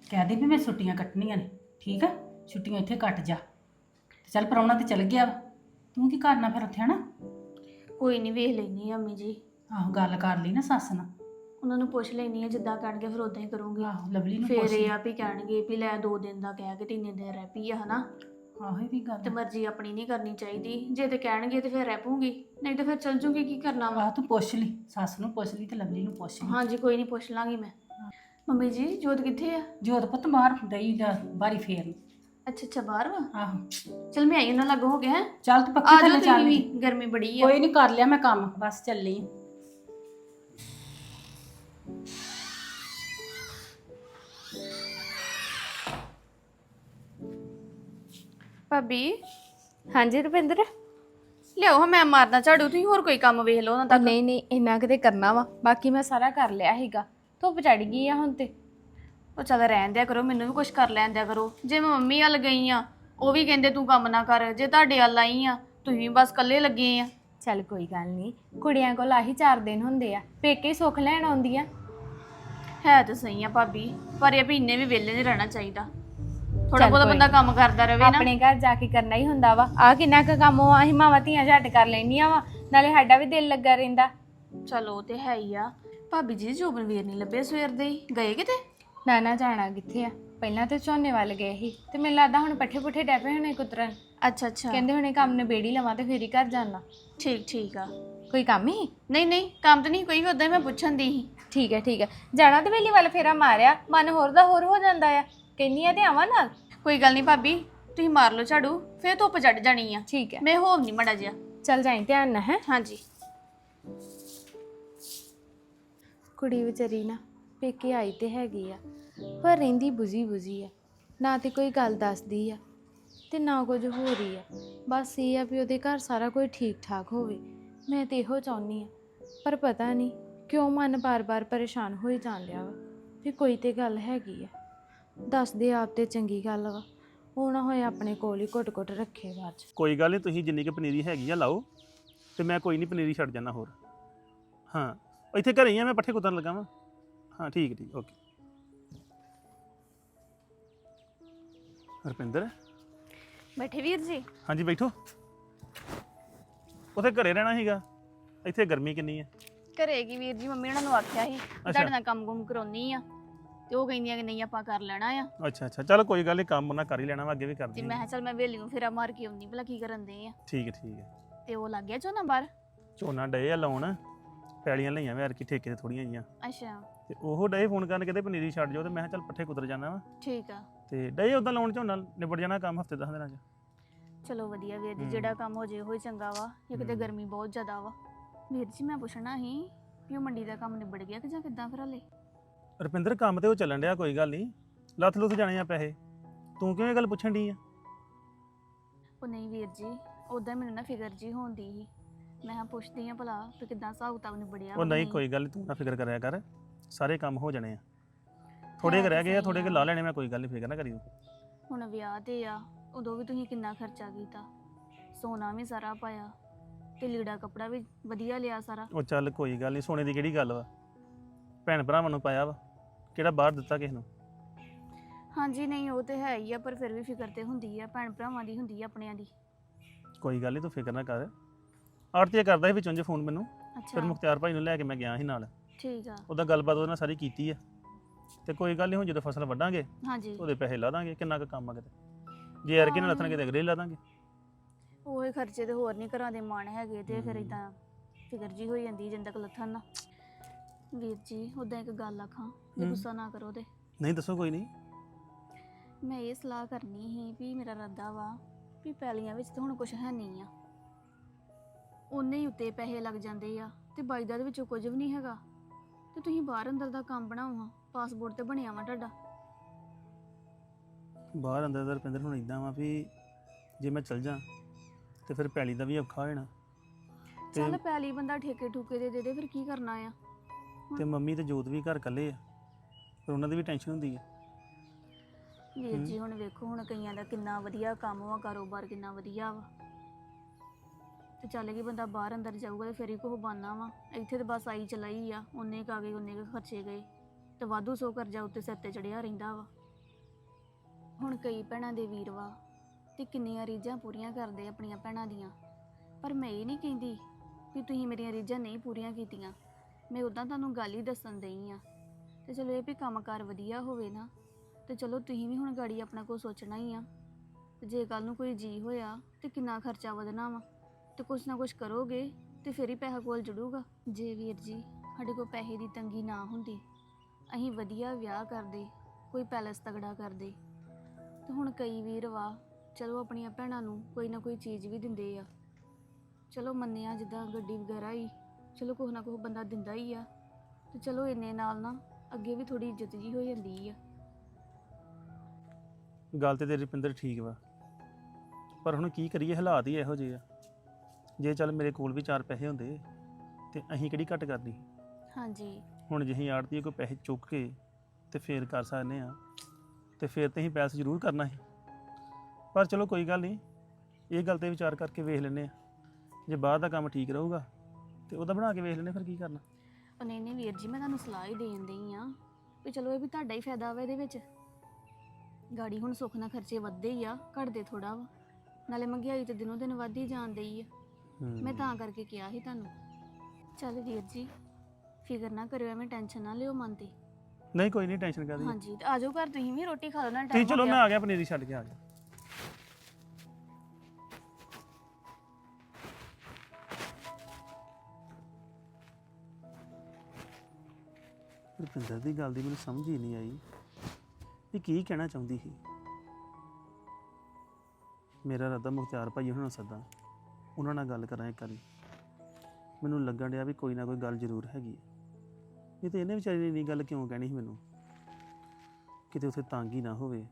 ਕਹਿ ਦੇ ਵੀ ਮੈਂ ਛੁੱਟੀਆਂ ਕੱਟਣੀਆਂ ਨੇ ਠੀਕ ਆ? ਛੁੱਟੀਆਂ ਇੱਥੇ ਕੱਟ ਜਾ। ਤੇ ਚੱਲ ਪਰੋਣਾ ਤੇ ਚਲ ਗਿਆ ਵਾ। ਤੂੰ ਕੀ ਕਰਨਾ ਫਿਰ ਉੱਥੇ ਹਨਾ? ਕੋਈ ਨਹੀਂ ਵੇਖ ਲੈਣੀ ਆ ਮੰਮੀ ਜੀ। ਆਹੋ ਗੱਲ ਕਰ ਲਈ ਨਾ ਸੱਸ ਨਾਲ। ਉਹਨਾਂ ਨੂੰ ਪੁੱਛ ਲੈਣੀ ਆ ਜਿੱਦਾਂ ਕਹਿਣਗੇ ਫਿਰ ਉਦਾਂ ਹੀ ਕਰੂੰਗੀ। ਆਹੋ ਲਵਲੀ ਨੂੰ ਫਿਰ ਪੁੱਛ ਲਈ। ਇਹ ਆ ਵੀ ਕਹਿਣਗੇ ਵੀ ਲੈ ਦੋ ਦਿਨ ਦਾ ਕਹਿ ਕੇ ਤਿੰਨ ਦਿਨ ਰਹਿ ਪਈ ਆ ਹਨਾ? ਆਹੋ ਇਹ ਵੀ ਗੱਲ ਤੇ ਮਰਜ਼ੀ ਆਪਣੀ ਨਹੀਂ ਕਰਨੀ ਚਾਹੀਦੀ। ਜੇ ਤੇ ਕਹਿਣਗੇ ਤੇ ਫਿਰ ਰਹਿ ਪੂੰਗੀ ਨਹੀਂ ਤੇ ਫਿਰ ਚਲ ਜੂਗੀ ਕੀ ਕਰਨਾ ਵਾ? ਆਹ ਤੂੰ ਪੁੱਛ ਲਈ। ਸੱਸ ਨੂੰ ਪੁੱਛ ਲਈ ਤੇ ਲਵਲੀ ਨੂੰ ਪੁੱਛ ਲਈ। ਹਾਂਜੀ ਕੋਈ ਨਹੀਂ ਪੁੱਛ ਲਾਂਗੀ ਮੈਂ। ਮੰਮੀ ਜੀ ਜੋਤ ਕਿੱਥੇ ਆ? ਜੋਤ ਪੁੱਤ ਬਾਹਰ ਡਈ ਦਾ ਬਾਰੀ ਫੇਰ। ਅੱਛਾ ਅੱਛਾ ਬਾਹਰ ਵਾ? ਆਹੋ। ਚਲ ਮੈਂ ਆਈ ਉਹਨਾਂ ਲੱਗ ਹੋ ਗਿਆ ਹੈ? ਚੱਲ ਤੂੰ ਆ ਪੱਖੇ ਜਾਓ ਥੱਲੇ ਚੱਲ। ਵੀ ਗਰਮੀ ਬੜੀ ਆ। ਕੋਈ ਨਹੀਂ ਕਰ ਲਿਆ ਮੈਂ ਕੰਮ। ਬਸ ਚੱਲੀ। ਆਂ। ਭਾਬੀ? ਹਾਂਜੀ ਰੁਪਿੰਦਰ? ਲਿਆਓ ਹਾਂ ਮੈਂ ਮਾਰਦਾ ਝਾੜੂ। ਤੁਸੀਂ ਹੋਰ ਕੋਈ ਕੰਮ ਵੇਖ ਲਓ ਨਾ ਤਾਂ। ਨਹੀਂ ਨਹੀਂ ਇੰਨਾ ਕਿਤੇ ਕਰਨਾ ਵਾ। ਬਾਕੀ ਮੈਂ ਸਾਰਾ ਕਰ ਲਿਆ ਸੀਗਾ। ਧੁੱਪ ਚੜ ਗਈ ਆ ਹੁਣ ਤੇ। ਉਹ ਚੱਲ ਰਹਿਣ ਦਿਆ ਕਰੋ ਮੈਨੂੰ ਵੀ ਕੁਝ ਕਰ ਲੈਣ ਦਿਆ ਕਰੋ। ਜੇ ਮੈਂ ਮੰਮੀ ਵੱਲ ਗਈ ਆ ਉਹ ਵੀ ਕਹਿੰਦੇ ਤੂੰ ਕੰਮ ਨਾ ਕਰ ਜੇ ਤੁਹਾਡੇ ਵੱਲ ਆਈ ਆ ਤੁਸੀਂ ਬਸ ਇਕੱਲੇ ਲੱਗੇ ਆ। ਚੱਲ ਕੋਈ ਗੱਲ ਨਹੀਂ ਕੁੜੀਆਂ ਕੋਲ ਆਹੀ 4 ਦਿਨ ਹੁੰਦੇ ਆ ਪੇਕੇ ਹੀ ਸੁੱਖ ਲੈਣ ਆਉਂਦੀਆਂ। ਹੈ ਤਾਂ ਸਹੀ ਆ ਭਾਬੀ ਪਰ ਇਹ ਵੀ ਇੰਨੇ ਵੀ ਵਿਹਲੇ ਨਹੀਂ ਰਹਿਣਾ ਚਾਹੀਦਾ। ਥੋੜਾ ਬਹੁਤਾ ਬੰਦਾ ਕੰਮ ਕਰਦਾ ਰਵੇ ਨਾ। ਆਪਣੇ ਘਰ ਜਾ ਕੇ ਕਰਨਾ ਹੀ ਹੁੰਦਾ ਵਾ। ਆ ਕਿੰਨਾ ਕੁ ਕੰਮ ਆ ਅਸੀਂ ਮਾਵਾਂ ਧੀਆਂ ਝੱਟ ਕਰ ਲੈਣੀਆਂ ਵਾ। ਨਾਲੇ ਸਾਡਾ ਵੀ ਦਿਲ ਲੱਗਾ ਰਹਿੰਦਾ। ਚਲੋ ਉਹ ਤੇ ਹੈ ਹੀ ਆ। ਭਾਬੀ ਜੀ ਜੋਬਨਵੀਰ ਨਹੀਂ ਲੱਭੇ ਸਵੇਰ ਦੇ ਹੀ। ਗਏ ਕਿਤੇ? ਨਾ ਨਾ ਜਾਣਾ ਕਿੱਥੇ ਆ? ਪਹਿਲਾਂ ਤੇ ਝੋਨੇ ਵੱਲ ਗਏ ਸੀ ਤੇ ਮੈਨੂੰ ਲੱਗਦਾ ਹੁਣ ਪੱਠੇ ਪੁੱਠੇ ਡੈਪੇ ਹੋਣੇ ਕੁਤਰਨ। ਅੱਛਾ ਅੱਛਾ। ਕਹਿੰਦੇ ਹੁਣੇ ਕੰਮ ਨਿਬੇੜੀ ਲਵਾਂ ਤੇ ਫੇਰ ਹੀ ਘਰ ਜਾਣਾ। ਠੀਕ ਠੀਕ ਆ। ਕੋਈ ਕੰਮ ਹੀ? ਨਹੀਂ ਨਹੀਂ ਕੰਮ ਤਾਂ ਨਹੀਂ ਕੋਈ ਉਦਾਂ ਹੀ ਮੈਂ ਪੁੱਛਣ ਦੀ ਸੀ। ਠੀਕ ਹੈ ਠੀਕ ਹੈ। ਜਾਣਾ ਤੇ ਵੇਲੀ ਵੱਲ ਫੇਰਾ ਮਾਰਿਆ ਮਨ ਹੋਰ ਦਾ ਹੋਰ ਹੋ ਜਾਂਦਾ ਆ। ਕਹਿੰਨੀ ਆ ਤੇ ਆਵਾਂ ਨਾਲ? ਕੋਈ ਗੱਲ ਨਹੀਂ ਭਾਬੀ ਤੁਸੀਂ ਮਾਰ ਲਓ ਝਾੜੂ ਫੇਰ ਧੁੱਪ ਚੜ ਜਾਣੀ ਆ। ਠੀਕ ਹੈ। ਮੈਂ ਹੋਵ ਨਹੀਂ ਮੜਾ ਜਿਆ ਚੱਲ ਜਾਈ ਧਿਆਨ ਨਾਲ ਹੈ? ਹਾਂਜੀ। ਕੁੜੀ ਵਿਚਾਰੀ ਨਾ ਪੇਕੇ ਆਈ ਤੇ ਹੈਗੀ ਆ ਪਰ ਰਹਿੰਦੀ ਬੁਝੀ ਬੁਝੀ ਆ ਨਾ ਤੇ ਕੋਈ ਗੱਲ ਦੱਸਦੀ ਆ ਤੇ ਨਾ ਕੁਝ ਹੋ ਰਹੀ ਆ। ਬਸ ਇਹ ਆ ਵੀ ਉਹਦੇ ਘਰ ਸਾਰਾ ਕੁਝ ਠੀਕ ਠਾਕ ਹੋਵੇ ਮੈਂ ਤੇ ਇਹੋ ਚਾਹੁੰਦੀ ਆ ਪਰ ਪਤਾ ਨਹੀਂ ਕਿਉਂ ਮਨ ਬਾਰ-ਬਾਰ ਪਰੇਸ਼ਾਨ ਹੋਈ ਜਾਣ ਲਿਆ ਵਾ ਵੀ ਕੋਈ ਤੇ ਗੱਲ ਹੈਗੀ ਆ। ਦੱਸਦੇ ਆਪ ਤੇ ਚੰਗੀ ਗੱਲ ਵਾ। ਉਹ ਨਾ ਹੋਏ ਆਪਣੇ ਕੋਲ ਹੀ ਘੁੱਟ-ਘੁੱਟ ਰੱਖੇ ਬਾਅਦ ਚ। ਕੋਈ ਗੱਲ ਨਹੀਂ ਤੁਸੀਂ ਜਿੰਨੀ ਕੁ ਪਨੀਰੀ ਹੈਗੀ ਆ ਲਾਓ ਤੇ ਮੈਂ ਕੋਈ ਨਹੀਂ ਪਨੀਰੀ ਛੱਡ ਜਾਣਾ ਹੋਰ। ਹਾਂ ਇੱਥੇ ਘਰੇ ਹੀ ਆ ਮੈਂ ਪੱਠੇ ਕੁਤਰਨ ਲੱਗਾ ਵਾਂ। ਹਾਂ ਠੀਕ ਠੀਕ ਓਕੇ। ਹਰਪਿੰਦਰ? ਬੈਠੇ ਵੀਰ ਜੀ? ਹਾਂਜੀ ਬੈਠੋ। ਉਥੇ ਘਰੇ ਰਹਿਣਾ ਸੀਗਾ। ਇੱਥੇ ਗਰਮੀ ਕਿੰਨੀ ਹੈ ਘਰੇ ਕੀ ਵੀਰ ਜੀ ਮੰਮੀ ਉਹਨਾਂ ਨੂੰ ਆਖਿਆ ਸੀ। ਤੁਹਾਡੇ ਨਾਲ ਕੰਮ ਕੁਮ ਕਰਾਉਣੀ ਆ। ਤੇ ਉਹ ਕਹਿੰਦੀਆਂ ਕਿ ਨਹੀਂ ਆਪਾਂ ਕਰ ਲੈਣਾ ਆ। ਅੱਛਾ ਅੱਛਾ। ਚਲੋ ਕੋਈ ਗੱਲ ਨਹੀਂ ਕੰਮ ਉਹਨਾਂ ਕਰ ਹੀ ਲੈਣਾ ਵਾ ਅੱਗੇ ਵੀ ਤੇ ਕਰਦੀ ਮੈਂ ਕਿਹਾ ਚੱਲ ਮੈਂ ਵੇਲੀ ਨੂੰ ਫੇਰਾ ਮਾਰ ਕੇ ਆਉਣੀ ਭਲਾ ਕੀ ਕਰਨ ਦੇ ਆ। ਠੀਕ ਹੈ ਠੀਕ ਹੈ। ਤੇ ਉਹ ਲੱਗ ਗਿਆ ਝੋਨਾ ਬਾਹਰ? ਝੋਨਾ ਡਏ ਆ ਲਾਉਣ। ਪੈਲੀਆਂ ਲਈਆਂ ਮੈਂ ਕਿ ਠੇਕੇ ਤੇ ਥੋੜੀਆਂ ਜੀਆਂ ਅੱਛਾ। ਤੇ ਉਹ ਡਏ ਫੋਨ ਕਰਨ ਕਿਤੇ ਪਨੀਰੀ ਛੱਡ ਜਾਓ ਤੇ ਮੈਂ ਕਿਹਾ ਚੱਲ ਪੱਠੇ ਕੁਤਰ ਜਾਣਾ ਵਾ। ਠੀਕ ਆ। ਤੇ ਡਏ ਉਦਾਂ ਲਾਉਣ ਝੋਨਾ ਨਿਬੜ ਜਾਣਾ ਕੰਮ ਹਫ਼ਤੇ 10 ਦਿਨਾਂ ਚ। ਚਲੋ ਵਧੀਆ ਵੀਰ ਜੀ ਹਮ। ਜਿਹੜਾ ਕੰਮ ਹੋ ਜੇ ਉਹ ਹੀ ਚੰਗਾ ਵਾ ਜੇ ਕਿਤੇ ਹਮ। ਗਰਮੀ ਬਹੁਤ ਜ਼ਿਆਦਾ ਵਾ। ਵੀਰ ਜੀ ਮੈਂ ਪੁੱਛਣਾ ਸੀ ਵੀ ਉਹ ਮੰਡੀ ਦਾ ਕੰਮ ਨਿਬੜ ਗਿਆ ਕਿ ਜਾਂ ਕਿੱਦਾਂ ਫਿਰ ਹਲੇ? ਰੁਪਿੰਦਰ ਕੰਮ ਤੇ ਉਹ ਚੱਲਣ ਡਿਆ ਕੋਈ ਗੱਲ ਨਹੀਂ। ਲੱਥ ਲੁੱਥ ਜਾਣੇ ਆ ਪੈਸੇ। ਤੂੰ ਕਿਉਂ ਇਹ ਗੱਲ ਪੁੱਛਣ ਡਈ ਆ? ਉਹ ਨਹੀਂ ਵੀਰ ਜੀ ਉਦਾਂ ਮੈਨੂੰ ਨਾ ਫਿਕਰ ਜੀ ਹੁੰਦੀ ਸੀ। ਮੈਂ ਕਿਹਾ ਪੁੱਛਦੀ ਆ ਭਲਾ ਵੀ ਕਿੱਦਾਂ ਹਿਸਾਬ ਕਿਤਾਬ ਨਿਬੜਿਆ ਉਹ ਵਾ ਨਹੀਂ ਕੋਈ ਗੱਲ ਨੀ ਤੂੰ ਨਾ ਫਿਕਰ ਕਰਿਆ ਕਰ। ਸਾਰੇ ਕੰਮ ਹੋ ਜਾਣੇ ਆ। ਥੋੜੇ ਕੁ ਰਹਿ ਤਾਂ ਗਏ ਆ ਥੋੜੇ ਕੁ। ਲਾ ਲੈਣੇ ਮੈਂ ਕੋਈ ਗੱਲ ਨਹੀਂ ਫਿਕਰ ਨਾ ਕਰੀ ਤੂੰ। ਹੁਣ ਵਿਆਹ ਤੇ ਆ ਉਦੋਂ ਵੀ ਤੁਸੀਂ ਕਿੰਨਾ ਖਰਚਾ ਕੀਤਾ? ਸੋਨਾ ਵੀ ਸਾਰਾ ਪਾਇਆ ਤੇ ਲੀੜਾ ਕੱਪੜਾ ਵੀ ਵਧੀਆ ਲਿਆ ਸਾਰਾ। ਉਹ ਚੱਲ ਕੋਈ ਗੱਲ ਨਹੀਂ ਸੋਨੇ ਦੀ ਕਿਹੜੀ ਗੱਲ ਵਾ? ਭੈਣ ਭਰਾਵਾਂ ਨੂੰ ਪਾਇਆ ਵਾ। ਕਿਹੜਾ ਬਾਹਰ ਦਿੱਤਾ ਕਿਸ ਨੂੰ? ਹਾਂਜੀ ਨਹੀਂ ਉਹ ਤੇ ਹੈ ਹੀ ਆ ਪਰ ਫਿਰ ਵੀ ਫਿਕਰ ਤੇ ਹੁੰਦੀ ਆ ਭੈਣ ਭਰਾਵਾਂ ਦੀ ਹੁੰਦੀ ਆ ਆਪਣਿਆਂ ਦੀ। ਕੋਈ ਗੱਲ ਨਹੀਂ ਤੂੰ ਫਿਕਰ ਨਾ ਕਰ। ਆੜਤੀਆ ਕਰਦਾ ਸੀ ਵਿੱਚੋਂ ਜੇ ਫੋਨ ਮੈਨੂੰ। ਫਿਰ ਅੱਛਾ ਮੁਖਤਿਆਰ ਭਾਈ ਨੂੰ ਲੈ ਕੇ ਮੈਂ ਗਿਆ ਸੀ ਨਾਲ। ਠੀਕ ਆ। ਉਹਦਾ ਗੱਲਬਾਤ ਉਹਦੇ ਨਾਲ ਸਾਰੀ ਕੀਤੀ ਆ। ਤੇ ਕੋਈ ਗੱਲ ਨਹੀਂ ਹੁਣ ਜਦੋਂ ਫਸਲ ਵੱਢਾਂਗੇ ਹਾਂਜੀ। ਉਹਦੇ ਪੈਸੇ ਲਾ ਦਾਂਗੇ ਕਿੰਨਾ ਕੁ ਕੰਮ ਆ ਕਿਤੇ। ਜੇ ਯਾਰ ਕਿਨੇ ਲੱਥਣਗੇ ਤੇ ਅਗਲੇ ਲਾ ਦਾਂਗੇ। ਉਹੇ ਖਰਚੇ ਤੇ ਹੋਰ ਨਹੀਂ ਘਰਾਂ ਦੇ ਮਾਣ ਹੈਗੇ ਤੇ ਫਿਰ ਹਮ। ਇਦਾਂ ਫਿਕਰ ਜੀ ਹੋ ਜਾਂਦੀ ਕੁ ਲੱਥਣ ਨਾ ਵੀਰ ਜੀ ਉਦਾਂ ਇੱਕ ਗੱਲ ਆਖਾਂ ਹਮ। ਗੁੱਸਾ ਨਾ ਕਰੋ ਤੇ ਨਹੀਂ ਦੱਸੋ ਕੋਈ ਨਹੀਂ। ਮੈਂ ਇਹ ਸਲਾਹ ਕਰਨੀ ਸੀ ਵੀ ਮੇਰਾ ਰੱਦਾ ਵਾ ਵੀ ਪੈਲੀਆਂ ਵਿੱਚ ਤਾਂ ਹੁਣ ਕੁਝ ਹੈ ਨਹੀਂ ਆ। ਉਹਨੇ ਹੀ ਉੱਤੇ ਪੈਸੇ ਲੱਗ ਜਾਂਦੇ ਆ ਤੇ ਬਾਈਦਾ ਦੇ ਵਿੱਚੋਂ ਕੁਝ ਵੀ ਨਹੀਂ ਹੈਗਾ। ਤੇ ਤੁਸੀਂ ਬਾਹਰ ਅੰਦਰ ਦਾ ਕੰਮ ਬਣਾਓ ਹਾਂ ਪਾਸਪੋਰਟ ਤੇ ਬਣਿਆ ਵਾ ਤੁਹਾਡਾ। ਬਾਹਰ ਅੰਦਰ ਦਾ ਰੁਪਿੰਦਰ ਹੁਣ ਇਦਾਂ ਵਾ ਵੀ ਜੇ ਮੈਂ ਚਲ ਜਾ ਤੇ ਫਿਰ ਪੈਲੀ ਦਾ ਵੀ ਔਖਾ ਹੋ ਜਾਣਾ। ਤੇ ਚੱਲ ਪੈਲੀ ਬੰਦਾ ਠੇਕੇ ਠੂਕੇ ਦੇ ਦੇ ਦੇ ਫਿਰ ਕੀ ਕਰਨਾ ਆ? ਤੇ ਮੰਮੀ ਤੇ ਜੋਤ ਵੀ ਘਰ ਇਕੱਲੇ ਆ, ਪਰ ਉਹਨਾਂ ਦੀ ਵੀ ਟੈਨਸ਼ਨ ਹੁੰਦੀ ਹੈ ਵੀਰ ਜੀ, ਹੁਣ ਵੇਖੋ, ਹੁਣ ਕਈਆਂ ਦਾ ਕਿੰਨਾ ਵਧੀਆ ਕੰਮ ਵਾ, ਕਾਰੋਬਾਰ ਕਿੰਨਾ ਵਧੀਆ ਵਾ। ਤੇ ਚੱਲ ਗਈ ਬੰਦਾ ਬਾਹਰ ਅੰਦਰ ਜਾਊਗਾ ਤੇ ਫਿਰ ਹੀ ਕੋਹ ਬਾਨਾ ਵਾ। ਇੱਥੇ ਤੇ ਬਸ ਆਈ ਚਲਾਈ ਆ, ਉਹਨੇ ਕਾ ਗਏ ਉਹਨੇ ਕੁ ਖਰਚੇ ਗਏ। ਤੇ ਵਾਧੂ ਸੋ ਕਰਜ਼ਾ ਉੱਤੇ ਸਿਰ ਤੇ ਚੜਿਆ ਰਹਿੰਦਾ ਵਾ। ਹੁਣ ਕਈ ਭੈਣਾਂ ਦੇ ਵੀਰ ਵਾ, ਤੇ ਕਿੰਨੀਆਂ ਰੀਝਾਂ ਪੂਰੀਆਂ ਕਰਦੇ ਆਪਣੀਆਂ ਭੈਣਾਂ ਦੀਆਂ। ਪਰ ਮੈਂ ਇਹ ਨਹੀਂ ਕਹਿੰਦੀ ਵੀ ਤੁਸੀਂ ਮੇਰੀਆਂ ਰੀਝਾਂ ਨਹੀਂ ਪੂਰੀਆਂ ਕੀਤੀਆਂ। ਮੈਂ ਉਦਾਂ ਤੁਹਾਨੂੰ ਗੱਲ ਹੀ ਦੱਸਣ ਦਈ ਆ। ਤੇ ਚਲੋ ਇਹ ਵੀ ਕੰਮਕਾਰ ਵਧੀਆ ਹੋਵੇ ਨਾ, ਤੇ ਚਲੋ ਤੁਸੀਂ ਵੀ ਹੁਣ ਗਾੜੀ ਆਪਣਾ ਕੋ ਸੋਚਣਾ ਹੀ ਆ। ਤੇ ਜੇ ਕੱਲ ਨੂੰ ਕੋਈ ਜੀ ਹੋਇਆ, ਤੇ ਕਿੰਨਾ ਖਰਚਾ ਵਧਣਾ ਵਾ? ਤੇ ਕੁਛ ਨਾ ਕੁਛ ਕਰੋਗੇ, ਤੇ ਫਿਰ ਹੀ ਪੈਸਾ ਕੋਲ ਜੜੂਗਾ। ਜੇ ਵੀਰ ਜੀ, ਸਾਡੇ ਕੋਲ ਪੈਸੇ ਦੀ ਤੰਗੀ ਨਾ ਹੁੰਦੀ, ਅਸੀਂ ਵਧੀਆ ਵਿਆਹ ਕਰਦੇ, ਕੋਈ ਪੈਲਸ ਤਗੜਾ ਕਰਦੇ। ਤੇ ਹੁਣ ਕਈ ਵੀਰ ਵਾ, ਚਲੋ ਆਪਣੀਆਂ ਭੈਣਾਂ ਨੂੰ ਕੋਈ ਨਾ ਕੋਈ ਚੀਜ਼ ਵੀ ਦਿੰਦੇ ਆ। ਚਲੋ ਮੰਨਿਆ ਜਿੱਦਾਂ ਗੱਡੀ ਵਗੈਰਾ ਹੀ। ਚਲੋ ਕੁਛ ਨਾ ਕੁਛ ਬੰਦਾ ਦਿੰਦਾ ਹੀ ਆ। ਤੇ ਚਲੋ ਇੰਨੇ ਨਾਲ ਨਾ ਅੱਗੇ ਵੀ ਥੋੜੀ ਇੱਜ਼ਤ ਜੀ ਹੋ ਜਾਂਦੀ ਆ। ਗੱਲ ਤੇ ਤੇਰੀ ਰੁਪਿੰਦਰ ਠੀਕ ਵਾ। ਪਰ ਹੁਣ ਕੀ ਕਰੀਏ ਹਾਲਾਤ ਹੀ ਇਹੋ ਜਿਹੇ ਆ। ਜੇ ਚੱਲ ਮੇਰੇ ਕੋਲ ਵੀ ਚਾਰ ਪੈਸੇ ਹੁੰਦੇ ਤੇ ਅਸੀਂ ਕਿਹੜੀ ਘੱਟ ਕਰਨੀ ਹਾਂਜੀ। ਹੁਣ ਜੇ ਅਸੀਂ ਆੜਤੀ ਕੋਈ ਪੈਸੇ ਚੁੱਕ ਕੇ ਤੇ ਫੇਰ ਕਰ ਸਕਦੇ ਆ। ਤੇ ਫੇਰ ਤੇ ਅਸੀਂ ਪੈਸੇ ਜ਼ਰੂਰ ਕਰਨਾ ਹੈ ਪਰ ਚਲੋ ਕੋਈ ਗੱਲ ਨਹੀਂ ਇਹ ਗੱਲ ਤੇ ਵਿਚਾਰ ਕਰਕੇ ਵੇਖ ਲੈਨੇ ਆ। ਜੇ ਬਾਹਰ ਦਾ ਕੰਮ ਠੀਕ ਰਹੂਗਾ ਤੇ ਉਹਦਾ ਬਣਾ ਕੇ ਵੇਖ ਲੈਨੇ ਫਿਰ ਕੀ ਕਰਨਾ। ਉਹ ਨਹੀਂ ਨਹੀਂ ਵੀਰ ਜੀ ਮੈਂ ਤੁਹਾਨੂੰ ਸਲਾਹ ਹੀ ਦੇਣ ਦਈ ਆ ਵੀ ਚਲੋ ਇਹ ਵੀ ਤੁਹਾਡਾ ਹੀ ਫਾਇਦਾ ਵਾ ਇਹਦੇ ਵਿੱਚ। ਗਾੜੀ ਹੁਣ ਸੁੱਖ ਨਾਲ ਖਰਚੇ ਵੱਧਦੇ ਹੀ ਆ ਘਟਦੇ ਥੋੜਾ ਵਾ। ਨਾਲੇ ਮਹਿੰਗਾਈ ਤੇ ਦਿਨੋਂ ਦਿਨ ਵੱਧਦੀ ਜਾਣ ਡਈ ਆ। ਮੈਂ ਤਾਂ ਕਰਕੇ ਕਿਹਾ ਸੀ ਤੁਹਾਨੂੰ। ਚੱਲ ਵੀਰ ਜੀ ਫਿਕਰ ਨਾ ਕਰਿਓ ਐਵੇਂ ਟੈਨਸ਼ਨ ਨਾ ਲਿਓ ਮਨ ਤੇ। ਨਹੀਂ ਕੋਈ ਨਹੀਂ ਟੈਨਸ਼ਨ ਕਰਦੀ ਹਾਂਜੀ ਤੇ ਆਜੋ ਘਰ ਤੁਸੀਂ ਵੀ ਰੋਟੀ ਖਾ ਲਓ ਨਾ ਟਾਈਮ ਚਲੋ ਮੈਂ ਆ ਗਿਆ ਪਨੀਰੀ ਛੱਡ ਕੇ ਆ ਗਿਆ। ਰੁਪਿੰਦਰ ਦੀ ਗੱਲ ਦੀ ਮੈਨੂੰ ਸਮਝ ਹੀ ਨਹੀਂ ਆਈ ਵੀ ਕੀ ਕਹਿਣਾ ਚਾਹੁੰਦੀ ਸੀ। ਮੇਰਾ ਰੱਦਾ ਮੁਖਤਿਆਰ ਭਾਈ ਉਹਨਾਂ ਨੂੰ ਸੱਦਾ, ਉਹਨਾਂ ਨਾਲ ਗੱਲ ਕਰਾਂ ਇੱਕ ਵਾਰੀ। ਮੈਨੂੰ ਲੱਗਣ ਡਿਆ ਵੀ ਕੋਈ ਨਾ ਕੋਈ ਗੱਲ ਜ਼ਰੂਰ ਹੈਗੀ ਹੈ। ਇਹ ਤੇ ਇਹਨੇ ਵਿਚਾਰੀ ਨੇ ਇੰਨੀ ਗੱਲ ਕਿਉਂ ਕਹਿਣੀ ਸੀ ਮੈਨੂੰ? ਕਿਤੇ ਉਥੇ ਤੰਗ ਹੀ ਨਾ ਹੋਵੇ।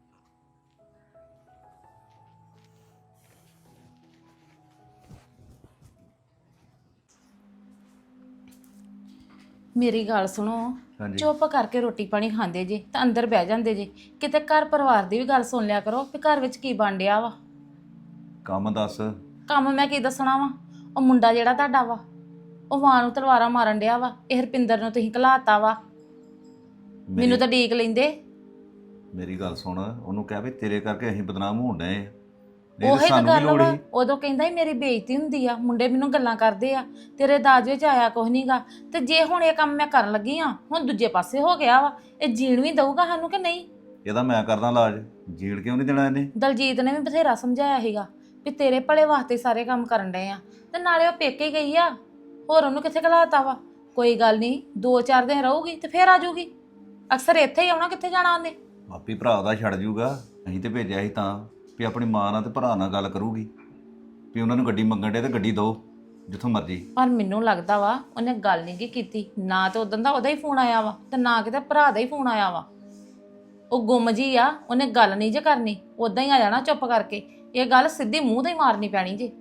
ਮੇਰੀ ਗੱਲ ਸੁਣੋ। ਹਾਂਜੀ। ਚੁੱਪ ਕਰਕੇ ਰੋਟੀ ਪਾਣੀ ਖਾਂਦੇ ਜੇ ਤਾਂ ਅੰਦਰ ਬਹਿ ਜਾਂਦੇ ਜੇ। ਕਿਤੇ ਘਰ ਪਰਿਵਾਰ ਦੀ ਵੀ ਗੱਲ ਸੁਣ ਲਿਆ ਕਰੋ ਵੀ ਘਰ ਵਿੱਚ ਕੀ ਬਣ ਡਿਆ ਵਾ। ਕੰਮ ਦੱਸ। ਕੰਮ ਮੈਂ ਕੀ ਦੱਸਣਾ ਵਾ? ਉਹ ਮੁੰਡਾ ਜਿਹੜਾ ਤੁਹਾਡਾ ਵਾ ਉਹ ਮਾਂ ਨੂੰ ਤਲਵਾਰਾਂ ਮਾਰਨ ਡਿਆ ਵਾ। ਇਹ ਹਰਪਿੰਦਰ ਨੂੰ ਤੁਸੀਂ ਘਲਾਤਾ ਵਾ। ਮੇਰੀ- ਮੈਨੂੰ ਤਾਂ ਡੀਕ ਲੈਂਦੇ। ਮੇਰੀ ਗੱਲ ਸੁਣ ਉਹਨੂੰ ਕਹਿ ਵੀ ਤੇਰੇ ਕਰਕੇ ਅਸੀਂ ਬਦਨਾਮ ਹੋਣ ਡਏ। ਆ ਨਹੀਂ ਉਹੀ ਤਾਂ ਤਾਂ ਸਾਨੂੰ ਵੀ ਗੱਲ ਲੋੜ ਵਾ ਸੀ ਉਦੋਂ ਕਹਿੰਦਾ ਸੀ ਮੇਰੀ ਬੇਇੱਜ਼ਤੀ ਹੁੰਦੀ ਆ ਮੁੰਡੇ ਮੈਨੂੰ ਗੱਲਾਂ ਕਰਦੇ ਆ ਤੇਰੇ ਦਾਜ ਵਿੱਚ ਆਇਆ ਕੁਛ ਨਹੀਂਗਾ ਤੇ ਜੇ ਹੁਣ ਇਹ ਕੰਮ ਮੈਂ ਕਰਨ ਲੱਗੀ ਆ ਹੁਣ ਦੂਜੇ ਪਾਸੇ ਹੋ ਗਿਆ ਵਾ ਇਹ ਜੀਣ ਵੀ ਦਊਗਾ ਸਾਨੂੰ ਕਿ ਨਹੀਂ? ਇਹਦਾ ਮੈਂ ਕਰਦਾ ਇਲਾਜ ਜੀੜ ਕਿਉਂ ਨਹੀਂ ਦੇਣਾ ਇਹਨੇ? ਦਲਜੀਤ ਨੇ ਵੀ ਬਥੇਰਾ ਸਮਝਾਇਆ ਸੀਗਾ ਵੀ ਤੇਰੇ ਭਲੇ ਵਾਸਤੇ ਸਾਰੇ ਕੰਮ ਕਰਨ ਡਏ ਆ ਤੇ ਨਾਲੇ ਉਹ ਪੇਕੇ ਗਈ ਆ ਹੋਰ ਉਹਨੂੰ ਕਿੱਥੇ ਘਲਾਤਾ ਵਾ? ਕੋਈ ਗੱਲ ਨਹੀਂ ਦੋ ਚਾਰ ਦਿਨ ਰਹੂਗੀ ਤੇ ਫੇਰ ਆ ਜਾਊਗੀ ਅਕਸਰ ਇੱਥੇ ਹੀ ਆਉਣਾ ਕਿੱਥੇ ਜਾਣਾ ਉਹਨੇ? ਆਪੀ ਭਰਾ ਦਾ ਛੱਡ ਜੂਗਾ ਅਸੀਂ ਤੇ ਭੇਜਿਆ ਸੀ ਤਾਂ। ਵੀ ਆਪਣੀ ਮਾਂ ਨਾਲ ਤੇ ਭਰਾ ਨਾਲ ਗੱਲ ਕਰੂਗੀ। ਵੀ ਉਹਨਾਂ ਨੂੰ ਗੱਡੀ ਮੰਗਣ ਡੇ ਤੇ ਗੱਡੀ ਦਿਓ ਜਿੱਥੋਂ ਮਰਜ਼ੀ। ਪਰ ਮੈਨੂੰ ਲੱਗਦਾ ਵਾ ਉਹਨੇ ਗੱਲ ਨਹੀਂ ਗੀ ਕੀਤੀ। ਨਾ ਤੇ ਉਦੋਂ ਦਾ ਉਹਦਾ ਹੀ ਫੋਨ ਆਇਆ ਵਾ ਤੇ ਨਾ ਕਿਤੇ ਭਰਾ ਦਾ ਹੀ ਫੋਨ ਆਇਆ ਵਾ। ਉਹ ਗੁੰਮ ਜੀ ਆ ਉਹਨੇ ਗੱਲ ਨਹੀਂ ਜੇ ਕਰਨੀ ਉਦਾਂ ਹੀ ਆ ਜਾਣਾ ਚੁੱਪ ਕਰਕੇ। ਇਹ ਗੱਲ ਸਿੱਧੀ ਮੂੰਹ ਤੇ ਹੀ ਮਾਰਨੀ ਪੈਣੀ ਜੇ।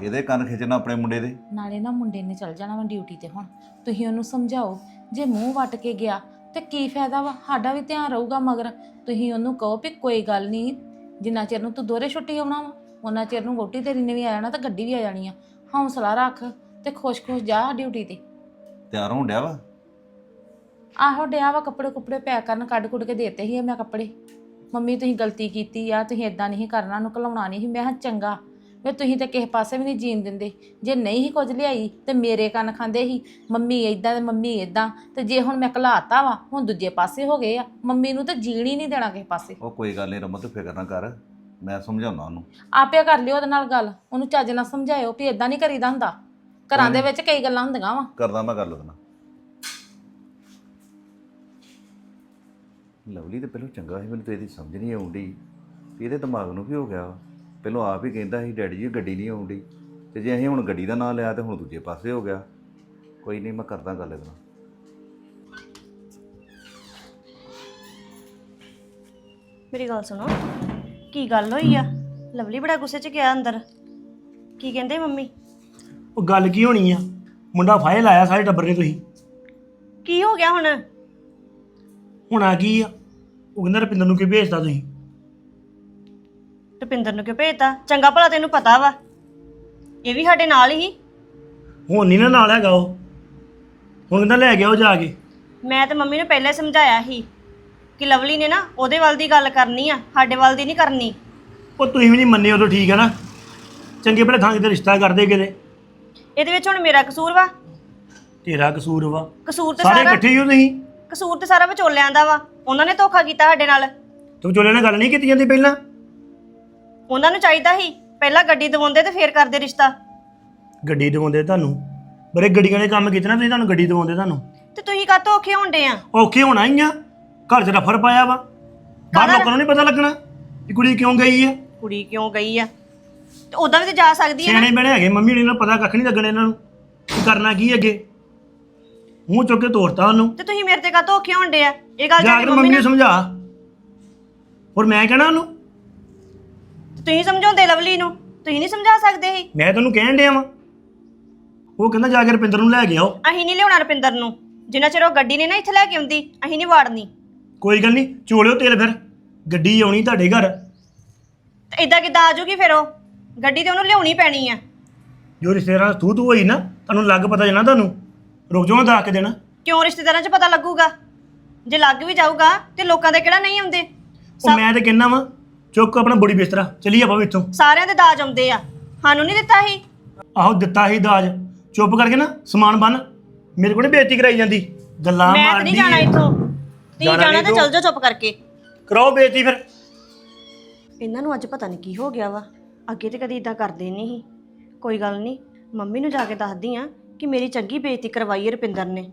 ਇਹਦੇ ਕੰਨ ਖਿੱਚਣਾ ਆਪਣੇ ਮੁੰਡੇ ਦੇ। ਨਾਲੇ ਨਾ ਮੁੰਡੇ ਨੇ ਚੱਲ ਜਾਣਾ ਵਾ ਡਿਊਟੀ ਤੇ ਹੁਣ। ਤੁਸੀਂ ਉਹਨੂੰ ਸਮਝਾਓ ਜੇ ਮੂੰਹ ਵੱਟ ਕੇ ਗਿਆ ਤੇ ਕੀ ਫਾਇਦਾ ਵਾ? ਸਾਡਾ ਵੀ ਧਿਆਨ ਰਹੂਗਾ ਮਗਰ। ਤੁਸੀਂ ਉਹਨੂੰ ਕਹੋ ਵੀ ਕੋਈ ਗੱਲ ਨਹੀਂ ਜਿੰਨਾ ਚਿਰ ਨੂੰ ਤੂੰ ਦੋਰੇ ਛੁੱਟੀ ਆਉਣਾ ਵਾ ਉਹਨਾਂ ਚਿਰ ਨੂੰ ਵੋਟੀ ਤੇਰੀ ਨੇ ਵੀ ਆ ਜਾਣਾ ਤੇ ਗੱਡੀ ਵੀ ਆ ਜਾਣੀ ਆ। ਹੌਸਲਾ ਰੱਖ ਤੇ ਖੁਸ਼-ਖੁਸ਼ ਜਾ ਡਿਊਟੀ ਤੇ। ਤਿਆਰ ਹੋਣ ਡਿਆ ਵਾ? ਆਹੋ ਡਿਆ ਵਾ ਕੱਪੜੇ ਕੁਪੜੇ ਪੈਕ ਕਰਨ ਕੱਢ ਕੁੱਟ ਕੇ ਦੇਤੇ ਸੀ ਮੈਂ ਕੱਪੜੇ। ਮੰਮੀ ਤੁਸੀਂ ਗਲਤੀ ਕੀਤੀ ਆ ਤੁਸੀਂ ਇਦਾਂ ਨਹੀਂ ਕਰਨਾ ਉਹਨੂੰ ਘਲਾਉਣਾ ਨਹੀਂ ਸੀ। ਮੈਂ ਕਿਹਾ ਚੰਗਾ। ਵੇ ਤੁਸੀਂ ਤੇ ਕਿਸੇ ਪਾਸੇ ਵੀ ਨਹੀਂ ਜੀਣ ਦਿੰਦੇ। ਜੇ ਨਹੀਂ ਹੀ ਕੁਝ ਲਿਆਈ ਤੇ ਮੇਰੇ ਕੰਨ ਖਾਂਦੇ ਸੀ ਮੰਮੀ ਇਦਾਂ ਤੇ ਮੰਮੀ ਇਦਾਂ ਤੇ ਜੇ ਹੁਣ ਮੈਂ ਘਲਾਤਾ ਵਾ ਹੁਣ ਦੂਜੇ ਪਾਸੇ ਹੋ ਗਏ ਆ ਮੰਮੀ ਨੂੰ ਤਾਂ ਜੀਣ ਹੀ ਨਹੀਂ ਦੇਣਾ ਕਿਸੇ ਪਾਸੇ। ਉਹ ਕੋਈ ਗੱਲ ਨਹੀਂ ਰਮਤ ਫਿਕਰ ਨਾ ਕਰ ਮੈਂ ਸਮਝਾਉਣਾ ਉਹਨੂੰ। ਆਪੇ ਕਰ ਲਿਓ ਉਹਦੇ ਨਾਲ ਗੱਲ ਉਹਨੂੰ ਚੱਜ ਨਾਲ ਸਮਝਾਇਓ ਵੀ ਇਦਾਂ ਨਹੀਂ ਕਰੀਦਾ ਹੁੰਦਾ। ਘਰਾਂ ਦੇ ਵਿੱਚ ਕਈ ਗੱਲਾਂ ਹੁੰਦੀਆਂ ਵਾ। ਕਰਦਾ ਮੈਂ ਗੱਲ ਉਹਦੇ ਨਾਲ। ਲਵਲੀ ਤੇ ਪਹਿਲਾਂ ਚੰਗਾ ਸੀ ਮੈਨੂੰ ਤੇ ਇਹਦੀ ਸਮਝ ਨਹੀਂ ਆਉਂਦੀ ਵੀ ਇਹਦੇ ਦਿਮਾਗ ਨੂੰ ਕੀ ਹੋ ਗਿਆ ਵਾ। ਪਹਿਲਾਂ ਆਪ ਹੀ ਕਹਿੰਦਾ ਸੀ ਡੈਡੀ ਜੀ ਗੱਡੀ ਨਹੀਂ ਆਉਂਦੀ। ਤੇ ਜੇ ਅਸੀਂ ਹੁਣ ਗੱਡੀ ਦਾ ਨਾਂ ਲਿਆ ਤੇ ਹੁਣ ਦੂਜੇ ਪਾਸੇ ਹੋ ਗਿਆ। ਕੋਈ ਨਹੀਂ ਮੈਂ ਕਰਦਾ ਗੱਲ ਇਹਦੇ ਮੇਰੀ ਗੱਲ ਸੁਣੋ ਕੀ ਗੱਲ ਹੋਈ ਆ? ਲਵਲੀ ਬੜਾ ਗੁੱਸੇ 'ਚ ਗਿਆ ਅੰਦਰ। ਕੀ ਕਹਿੰਦੇ ਮੰਮੀ? ਉਹ ਗੱਲ ਕੀ ਹੋਣੀ ਆ? ਮੁੰਡਾ ਫਾਇਲ ਆਇਆ ਸਾਰੇ ਟੱਬਰ ਨੇ ਤੁਸੀਂ। ਕੀ ਹੋ ਗਿਆ ਹੁਣ? ਹੁਣ ਆ ਕੀ ਆ? ਉਹ ਕਹਿੰਦਾ ਰਪਿੰਦਰ ਨੂੰ ਕਿਉਂ ਭੇਜਤਾ ਤੁਸੀਂ? ਰੁਪਿੰਦਰ ਨੂੰ ਕਿਉਂ ਭੇਜਤਾ? ਚੰਗਾ ਭਲਾ ਤੈਨੂੰ ਪਤਾ ਵਾ। ਇਹ ਵੀ ਸਾਡੇ ਨਾਲ ਹੀ। ਹੁਣ ਨਹੀਂ ਨਾ ਨਾਲ ਹੈਗਾ ਉਹ। ਹੁਣ ਕਹਿੰਦਾ ਲੈ ਗਿਆ ਉਹ ਜਾ ਕੇ? ਮੈਂ ਤੇ ਮੰਮੀ ਨੂੰ ਪਹਿਲਾਂ ਹੀ ਸਮਝਾਇਆ ਸੀ ਕਿ ਲਵਲੀ ਨੇ ਨਾ ਉਹਦੇ ਵੱਲ ਦੀ ਗੱਲ ਕਰਨੀ ਆ ਸਾਡੇ ਵੱਲ ਦੀ ਨਹੀਂ ਕਰਨੀ। ਉਹ ਤੁਸੀਂ ਵੀ ਨਹੀਂ ਮੰਨੇ ਉਦੋਂ ਠੀਕ ਹੈ ਨਾ। ਚੰਗੇ ਭਲੇ ਥਾਂ ਕਿਤੇ ਰਿਸ਼ਤਾ ਕਰਦੇ ਕਿਤੇ। ਇਹਦੇ ਵਿੱਚ ਹੁਣ ਮੇਰਾ ਕਸੂਰ ਵਾ। ਤੇਰਾ ਕਸੂਰ ਵਾ। ਕਸੂਰ ਤੇ ਸਾਰੇ ਸਾਰਾ ਇਕੱਠੇ ਹੀ ਹੋ ਤੁਸੀਂ? ਕਸੂਰ ਤੇ ਸਾਰਾ ਵਿਚੋਲਿਆਂ ਦਾ ਵਾ। ਉਹਨਾਂ ਨੇ ਧੋਖਾ ਕੀਤਾ ਸਾਡੇ ਨਾਲ। ਤੂੰ ਚੋਲੇ ਨਾਲ ਗੱਲ ਨਹੀਂ ਕੀਤੀ ਜਾਂਦੀ ਪਹਿਲਾਂ? ਉਹਨਾਂ ਨੂੰ ਚਾਹੀਦਾ ਸੀ? ਪਹਿਲਾਂ ਗੱਡੀ ਦਵਾਉਂਦੇ ਤੇ ਫੇਰ ਕਰਦੇ ਰਿਸ਼ਤਾ। ਗੱਡੀ ਦਵਾਉਂਦੇ ਤੁਹਾਨੂੰ? ਬੜੇ ਗੱਡੀਆਂ ਦੇ ਕੰਮ ਕੀਤੇ ਨਾ ਤੁਸੀਂ ਤੁਹਾਨੂੰ ਗੱਡੀ ਦਵਾਉਂਦੇ ਤੁਹਾਨੂੰ? ਤੇ ਤੁਸੀਂ ਕਾਹਤੋਂ ਔਖੇ ਹੁੰਦੇ ਆ? ਔਖੇ ਹੋਣਾ ਹੀ ਆ। ਘਰ 'ਚ ਰਫਰ ਪਾਇਆ ਵਾ। ਬਾਹਰ ਲੋਕਾਂ ਨੂੰ ਨਹੀਂ ਪਤਾ ਲੱਗਣਾ ਕਿ ਕੁੜੀ ਕਿਉਂ ਗਈ ਆ। ਕੁੜੀ ਕਿਉਂ ਗਈ ਆ? ਤੇ ਉਦਾਂ ਵੀ ਤੇ ਜਾ ਸਕਦੀ ਆ ਨਾ। ਸਿਆਣੇ ਬਣੇ ਹੈਗੇ ਮੰਮੀ ਨੇ ਪਤਾ ਕੱਖ ਨਹੀਂ ਲੱਗਣਾ ਇਹਨਾਂ ਨੂੰ ਕੀ ਕਰਨਾ ਕੀ ਅੱਗੇ। ਮੂੰਹ ਚੁੱਕ ਕੇ ਤੋਰਤਾ ਉਹਨੂੰ। ਤੇ ਤੁਸੀਂ ਮੇਰੇ ਤੇ ਕਾਹਤੋਂ ਔਖੇ ਹੁੰਦੇ ਆ? ਇਹ ਗੱਲ ਜਾ ਕੇ ਮੰਮੀ ਨੇ ਸਮਝਾ। ਹੋਰ ਮੈਂ ਕਹਿਣਾ ਉਹਨੂੰ? ਤੁਸੀਂ ਸਮਝਾਉਂਦੇ ਲਵਲੀ ਨੂੰ? ਤੁਸੀਂ ਨਹੀਂ ਸਮਝਾ ਸਕਦੇ ਸੀ ਮੈਂ ਤੈਨੂੰ ਕਹਿਣ ਡਿਆ ਵਾਂ। ਉਹ ਕਹਿੰਦਾ ਜਾ ਕੇ ਰਪਿੰਦਰ ਨੂੰ ਲੈ ਕੇ ਆਓ। ਅਸੀਂ ਨਹੀਂ ਲਿਆਉਣਾ ਰੁਪਿੰਦਰ ਨੂੰ। ਜਿੰਨਾ ਚਿਰ ਉਹ ਗੱਡੀ ਨੇ ਨਾ ਇੱਥੇ ਲੈ ਕੇ ਆਉਂਦੀ ਅਸੀਂ ਨਹੀਂ ਵਾੜਨੀ। ਕੋਈ ਗੱਲ ਨਹੀਂ ਚੋਲਿਓ ਤੇਲ ਫਿਰ। ਗੱਡੀ ਆਉਣੀ ਤੁਹਾਡੇ ਘਰ। ਤੇ ਇਦਾਂ ਕਿੱਦਾਂ ਆ ਜਾਊਗੀ ਫਿਰ ਉਹ? ਗੱਡੀ ਤੇ ਉਹਨੂੰ ਲਿਆਉਣੀ ਪੈਣੀ ਆ। ਜੋ ਰਿਸ਼ਤੇਦਾਰਾਂ ਤੂੰ ਤੂੰ ਹੋਈ ਨਾ ਤੁਹਾਨੂੰ ਲੱਗ ਪਤਾ ਜਾਣਾ ਤੁਹਾਨੂੰ। ਰੁਕ ਜਾਓ ਦੱਸ ਕੇ ਦੇਣਾ। ਕਿਉਂ ਰਿਸ਼ਤੇਦਾਰਾਂ 'ਚ ਪਤਾ ਲੱਗੂਗਾ? ਜੇ ਲੱਗ ਵੀ ਜਾਊਗਾ ਤੇ ਲੋਕਾਂ ਦੇ ਕਿਹੜਾ ਨਹੀਂ ਆਉਂਦੇ? ਉਹ ਮੈਂ ਤੇ ਕਹਿਣਾ ਵਾਂ ਚੁੱਕ ਆਪਣਾ ਬੁੜੀ ਬਿਸਤਰਾ ਚਲੀ ਆਪਾਂ ਵੀ ਇੱਥੋਂ। ਸਾਰਿਆਂ ਦੇ ਦਾਜ ਆਉਂਦੇ ਆ। ਸਾਨੂੰ ਨਹੀਂ ਦਿੱਤਾ ਸੀ। ਆਹੋ ਦਿੱਤਾ ਸੀ ਦਾਜ। ਚੁੱਪ ਕਰਕੇ ਨਾ ਸਮਾਨ ਬੰਨ ਮੇਰੇ ਕੋਲ ਨੀ ਬੇਇੱਜ਼ਤੀ ਕਰਾਈ ਜਾਂਦੀ। ਗੱਲਾਂ ਮੈਂ ਤਾਂ ਮਾਰਦੀ। ਨਹੀਂ ਜਾਣਾ ਇੱਥੋਂ। ਤੁਸੀਂ ਜਾਣਾ ਜਾਣਾ ਨਹੀਂ ਤੇ ਤੂੰ। ਚੱਲ ਜਾਓ ਚੁੱਪ ਕਰਕੇ। ਕਰਾਓ ਬੇਇੱਜ਼ਤੀ ਫਿਰ। ਇਹਨਾਂ ਨੂੰ ਅੱਜ ਪਤਾ ਨਹੀਂ ਕੀ ਹੋ ਗਿਆ ਵਾ। ਅੱਗੇ ਤੇ ਕਦੀ ਇਦਾਂ ਕਰਦੇ ਨਹੀਂ ਸੀ। ਕੋਈ ਗੱਲ ਨਹੀਂ ਮੰਮੀ ਨੂੰ ਜਾ ਕੇ ਦੱਸਦੀ ਆ ਕਿ ਮੇਰੀ ਚੰਗੀ ਬੇਇੱਜ਼ਤੀ ਕਰਵਾਈ ਹੈ ਰੁਪਿੰਦਰ ਨੇ।